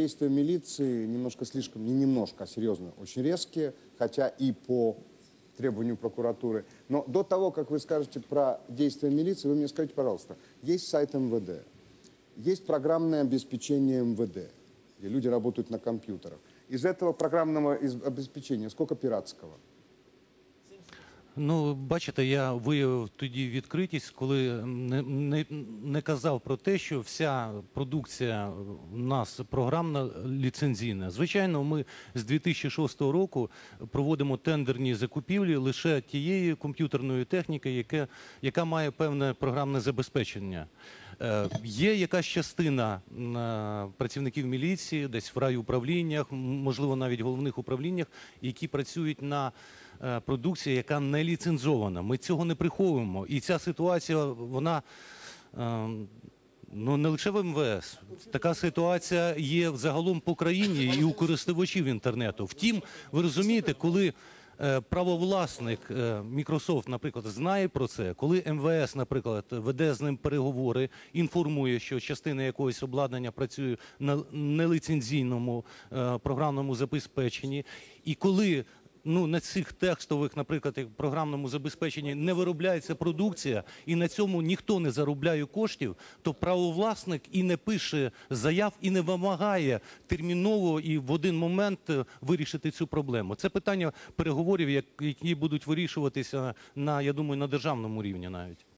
Действия милиции немножко слишком, не немножко, а серьезно, очень резкие, хотя и по требованию прокуратуры. Но до того, как вы скажете про действия милиции, вы мне скажите, пожалуйста, есть сайт МВД, есть программное обеспечение МВД, где люди работают на компьютерах. Из этого программного обеспечения сколько пиратского? Ну, бачите, я виявив тоді відкритість, коли не, не, не казав про те, що вся продукція у нас програмна ліцензійна. Звичайно, ми з 2006 року проводимо тендерні закупівлі лише тієї комп'ютерної техніки, яке, яка має певне програмне забезпечення. Е, Є якась частина е, працівників міліції, десь в райуправліннях, можливо, навіть головних управліннях, які працюють на е, продукції, яка не ліцензована. Ми цього не приховуємо. І ця ситуація, вона. е, Ну, не лише в МВС. Така ситуація є загалом по країні і у користувачів інтернету. Втім, ви розумієте, коли е, правовласник Microsoft, наприклад, знає про це, коли МВС, наприклад, веде з ним переговори, інформує, що частина якогось обладнання працює на неліцензійному е, програмному забезпеченні, і коли ну, на цих текстових, наприклад, як програмному забезпеченні не виробляється продукція, і на цьому ніхто не заробляє коштів, то правовласник і не пише заяв, і не вимагає терміново і в один момент е, вирішити цю проблему. Це питання переговорів, які будуть вирішуватися на, я думаю, на державному рівні навіть.